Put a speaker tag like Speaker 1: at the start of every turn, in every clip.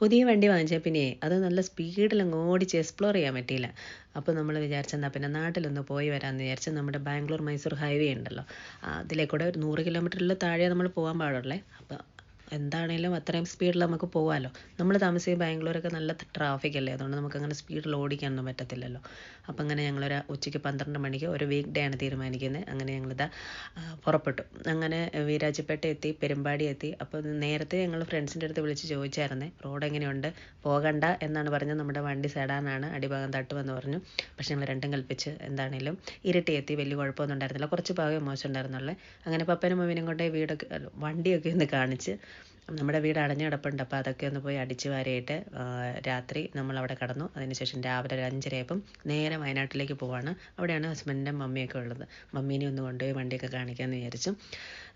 Speaker 1: പുതിയ വണ്ടി വാങ്ങിച്ചാൽ പിന്നെ അത് നല്ല സ്പീഡിൽ അങ്ങ് ഓടിച്ച് എക്സ്പ്ലോർ ചെയ്യാൻ പറ്റിയില്ല. അപ്പോൾ നമ്മൾ വിചാരിച്ചെന്നാൽ പിന്നെ നാട്ടിലൊന്ന് പോയി വരാമെന്ന് വിചാരിച്ച് നമ്മുടെ ബാംഗ്ലൂർ മൈസൂർ ഹൈവേ ഉണ്ടല്ലോ. അതിലേക്കൂടെ ഒരു നൂറ് കിലോമീറ്ററിൽ താഴെ നമ്മൾ പോകാൻ പാടുള്ളേ. അപ്പോൾ എന്താണേലും അത്രയും സ്പീഡിൽ നമുക്ക് പോകാമല്ലോ നമ്മൾ താമസിക്കുന്ന ബാംഗ്ലൂരൊക്കെ നല്ല ട്രാഫിക് അല്ലേ? അതുകൊണ്ട് നമുക്ക് അങ്ങനെ സ്പീഡിൽ ഓടിക്കാനൊന്നും പറ്റത്തില്ലല്ലോ. അപ്പം അങ്ങനെ ഞങ്ങളൊരു ഉച്ചയ്ക്ക് പന്ത്രണ്ട് മണിക്ക് ഒരു വീക്ക് ഡേ ആണ് തീരുമാനിക്കുന്നത് അങ്ങനെ ഞങ്ങളിതാ പുറപ്പെട്ടു. അങ്ങനെ വീരാജപ്പേട്ട എത്തി പെരുമ്പാടി എത്തി. അപ്പോൾ നേരത്തെ ഞങ്ങൾ ഫ്രണ്ട്സിന്റെ അടുത്ത് വിളിച്ച് ചോദിച്ചായിരുന്നേ റോഡ് എങ്ങനെയുണ്ട്? പോകണ്ട? എന്നാണ് പറഞ്ഞത്. നമ്മുടെ വണ്ടി സെഡാനാണ് അടിഭാഗം തട്ടുമെന്ന് പറഞ്ഞു. പക്ഷേ ഞങ്ങൾ രണ്ടും കൽപ്പിച്ച് എന്താണേലും ഇരട്ടി എത്തി. വലിയ കുഴപ്പമൊന്നും ഉണ്ടായിരുന്നില്ല. കുറച്ച് ഭാഗം മോശം ഉണ്ടായിരുന്നുള്ളേ. അങ്ങനെ പപ്പനും മമ്മീനും കൊണ്ടേ വീടൊക്കെ വണ്ടിയൊക്കെ ഒന്ന് കാണിച്ച് നമ്മുടെ വീട് അടഞ്ഞു കിടപ്പുണ്ട്. അപ്പോൾ അതൊക്കെ ഒന്ന് പോയി അടിച്ചു വാരിയിട്ട് രാത്രി നമ്മൾ അവിടെ കടന്നു. അതിനുശേഷം രാവിലെ ഒരു അഞ്ചരയപ്പം നേരെ വയനാട്ടിലേക്ക് പോവാണ്. അവിടെയാണ് ഹസ്ബൻഡിന്റെ മമ്മിയൊക്കെ ഉള്ളത്. മമ്മീനെ ഒന്ന് കൊണ്ടുപോയി വണ്ടിയൊക്കെ കാണിക്കാമെന്ന് വിചാരിച്ചു.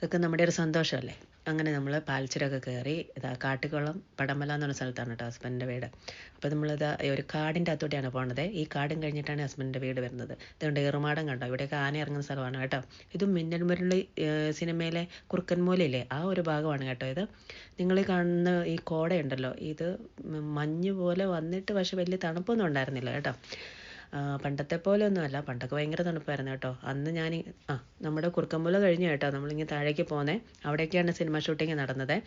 Speaker 1: അതൊക്കെ നമ്മുടെ ഒരു സന്തോഷമല്ലേ? അങ്ങനെ നമ്മൾ പാൽച്ചുരമൊക്കെ കയറി ഇതാ കാട്ടുകുളം പടമല എന്ന് പറഞ്ഞ സ്ഥലത്താണ് കേട്ടോ ഹസ്ബൻഡിന്റെ വീട്. അപ്പോൾ നമ്മളിതാ ഒരു കാടിന്റെ അകത്തോടെയാണ് പോണത്. ഈ കാടും കഴിഞ്ഞിട്ടാണ് ഹസ്ബൻഡിന്റെ വീട് വരുന്നത്. ഇതുകൊണ്ട് ഏറുമാടം കണ്ടോ? ഇവിടെയൊക്കെ ആന ഇറങ്ങുന്ന സ്ഥലമാണ് കേട്ടോ. ഇതും മിന്നൽ മുരളി സിനിമയിലെ കുറുക്കൻമൂലയില്ലേ ആ ഒരു ഭാഗമാണ് കേട്ടോ ഇത്. നിങ്ങൾ കാണുന്ന ഈ കോടയുണ്ടല്ലോ? ഇത് മഞ്ഞ് പോലെ വന്നിട്ട് പക്ഷെ വലിയ തണുപ്പൊന്നും ഉണ്ടായിരുന്നില്ല കേട്ടോ. പണ്ടത്തെ പോലെ ഒന്നുമല്ല പണ്ടൊക്കെ ഭയങ്കര തണുപ്പായിരുന്നു കേട്ടോ. അന്ന് ഞാൻ ആ നമ്മുടെ കുറുക്കമ്പുല കഴിഞ്ഞു കേട്ടോ. നമ്മളിങ്ങനെ താഴേക്ക് പോന്നേ. അവിടെയൊക്കെയാണ് സിനിമ ഷൂട്ടിങ് നടന്നത്.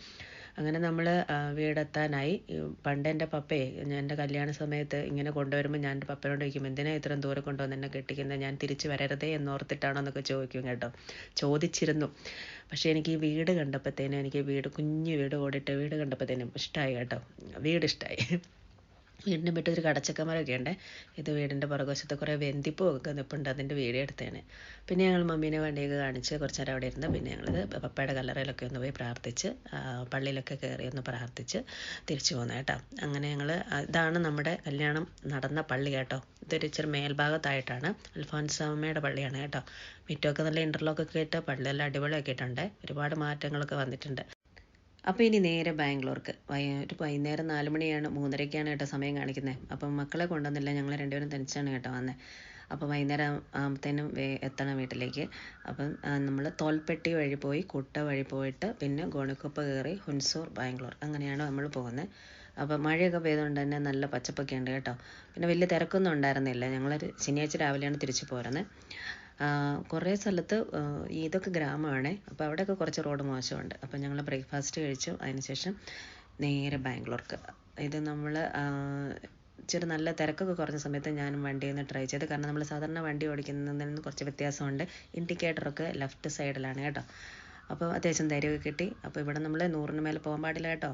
Speaker 1: അങ്ങനെ നമ്മൾ വീടെത്താനായി. പണ്ട് എന്റെ പപ്പയെ എന്റെ കല്യാണ സമയത്ത് ഇങ്ങനെ കൊണ്ടുവരുമ്പോൾ ഞാൻ എന്റെ പപ്പയോട് ചോദിക്കും എന്തിനാ ഇത്രയും ദൂരം കൊണ്ടുവന്ന് എന്നെ കെട്ടിക്കുന്നത് ഞാൻ തിരിച്ച് വരരുതേ എന്നോർത്തിട്ടാണോ എന്നൊക്കെ ചോദിക്കും കേട്ടോ. ചോദിച്ചിരുന്നു. പക്ഷേ എനിക്ക് ഈ വീട് കണ്ടപ്പോഴത്തേനും എനിക്ക് വീട് കുഞ്ഞു വീട് ഓടിട്ട വീട് കണ്ടപ്പോഴത്തേനും ഇഷ്ടമായി കേട്ടോ. വീട് ഇഷ്ടമായി വീടിന്റെ മുറ്റത്തൊരു കടച്ചക്കമരമൊക്കെ ഉണ്ട്. ഇത് വീടിന്റെ പുറകുവശത്ത് കുറേ വെന്തിപ്പൂവൊക്കെ നിൽപ്പുണ്ട് അതിന്റെ വീഡിയോ എടുത്തേനെ. പിന്നെ ഞങ്ങൾ മമ്മീനെ വണ്ടിയൊക്കെ കാണിച്ച് കുറച്ച് നേരം അവിടെ ഇരുന്ന് പിന്നെ ഞങ്ങളിത് പപ്പയുടെ കല്ലറയിലൊക്കെ ഒന്ന് പോയി പ്രാർത്ഥിച്ച് പള്ളിയിലൊക്കെ കയറി ഒന്ന് പ്രാർത്ഥിച്ച് തിരിച്ചു പോകുന്നത് കേട്ടോ. അങ്ങനെ ഞങ്ങൾ ഇതാണ് നമ്മുടെ കല്യാണം നടന്ന പള്ളി കേട്ടോ. ഇതൊരു ഇച്ചിരി മേൽഭാഗത്തായിട്ടാണ് അൽഫോൻസാമ്മയുടെ പള്ളിയാണ് കേട്ടോ. മുറ്റമൊക്കെ നല്ല ഇന്റർലോക്കൊക്കെ ഇട്ട് പള്ളിയെല്ലാം അടിപൊളിയാക്കിയിട്ടുണ്ട്. ഒരുപാട് മാറ്റങ്ങളൊക്കെ വന്നിട്ടുണ്ട്. അപ്പോൾ ഇനി നേരെ ബാംഗ്ലൂർക്ക്. ഒരു വൈകുന്നേരം നാല് മണിയാണ് മൂന്നരയ്ക്കാണ് കേട്ടോ സമയം കാണിക്കുന്നത് അപ്പം മക്കളെ കൊണ്ടുവന്നില്ല ഞങ്ങൾ രണ്ടുപേരും തനിച്ചാണ് കേട്ടോ വന്നത് അപ്പോൾ വൈകുന്നേരം ആകുമ്പത്തേനും എത്തണം വീട്ടിലേക്ക്. അപ്പം നമ്മൾ തോൽപ്പെട്ടി വഴി പോയി കുട്ട വഴി പോയിട്ട് പിന്നെ ഗോണിക്കൊപ്പ കയറി ഹുൻസൂർ ബാംഗ്ലൂർ അങ്ങനെയാണ് നമ്മൾ പോകുന്നത് അപ്പോൾ മഴയൊക്കെ പെയ്തുകൊണ്ട് തന്നെ നല്ല പച്ചപ്പൊക്കെ ഉണ്ട് കേട്ടോ. പിന്നെ വലിയ തിരക്കൊന്നും ഉണ്ടായിരുന്നില്ല. ഞങ്ങളൊരു ശനിയാഴ്ച രാവിലെയാണ് തിരിച്ചു പോരുന്നത് കുറേ സ്ഥലത്ത് ഇതൊക്കെ ഗ്രാമമാണേ. അപ്പോൾ അവിടെയൊക്കെ കുറച്ച് റോഡ് മോശമുണ്ട്. അപ്പോൾ ഞങ്ങൾ ബ്രേക്ക്ഫാസ്റ്റ് കഴിച്ചു. അതിനുശേഷം നേരെ ബാംഗ്ലൂർക്ക്. ഇത് നമ്മൾ ഇച്ചിരി നല്ല തിരക്കൊക്കെ കുറഞ്ഞ സമയത്ത് ഞാൻ വണ്ടിയിൽ നിന്ന് ട്രൈ ചെയ്ത്. കാരണം നമ്മൾ സാധാരണ വണ്ടി ഓടിക്കുന്നതിൽ നിന്ന് കുറച്ച് വ്യത്യാസമുണ്ട്. ഇൻഡിക്കേറ്ററൊക്കെ ലെഫ്റ്റ് സൈഡിലാണ് കേട്ടോ. അപ്പോൾ അത്യാവശ്യം ധൈര്യമൊക്കെ കിട്ടി. അപ്പോൾ ഇവിടെ നമ്മൾ നൂറിന് മേലെ പോകാൻ പാടില്ല കേട്ടോ.